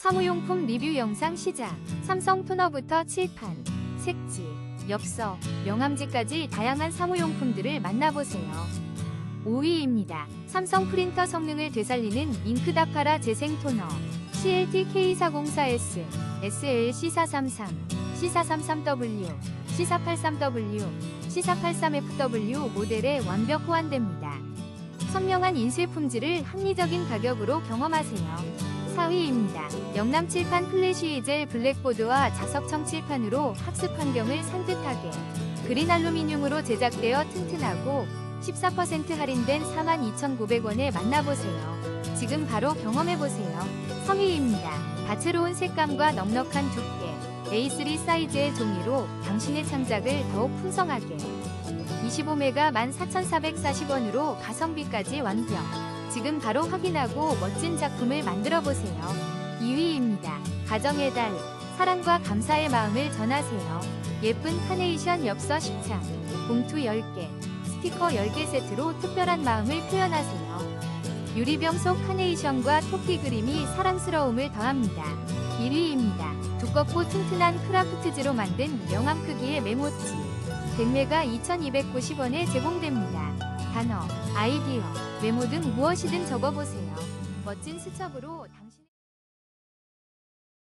사무용품 리뷰 영상 시작. 삼성 토너부터 칠판, 색지, 엽서, 명암지까지 다양한 사무용품들을 만나보세요. 5위입니다. 삼성 프린터 성능을 되살리는 잉크다파라 재생 토너. CLT K404S, SL C433, C433W, C483W, C483FW 모델에 완벽 호환됩니다. 선명한 인쇄 품질을 합리적인 가격으로 경험하세요. 4위입니다. 영남 칠판 플래시 이젤 블랙보드와 자석청 칠판으로 학습 환경을 산뜻하게 그린 알루미늄으로 제작되어 튼튼하고 14% 할인된 42,900원에 만나보세요. 지금 바로 경험해보세요. 3위입니다. 다채로운 색감과 넉넉한 두께 A3 사이즈의 종이로 당신의 창작을 더욱 풍성하게 25메가 14,440원으로 가성비까지 완벽 지금 바로 확인하고 멋진 작품을 만들어 보세요. 2위입니다. 가정의 달 사랑과 감사의 마음을 전하세요. 예쁜 카네이션 엽서 10창 봉투 10개 스티커 10개 세트로 특별한 마음을 표현하세요. 유리병 속 카네이션과 토끼 그림이 사랑스러움을 더합니다. 1위입니다. 두껍고 튼튼한 크라프트지로 만든 명암 크기의 메모지. 100매가 2290원에 제공됩니다. 단어, 아이디어, 메모 등 무엇이든 적어보세요. 멋진 수첩으로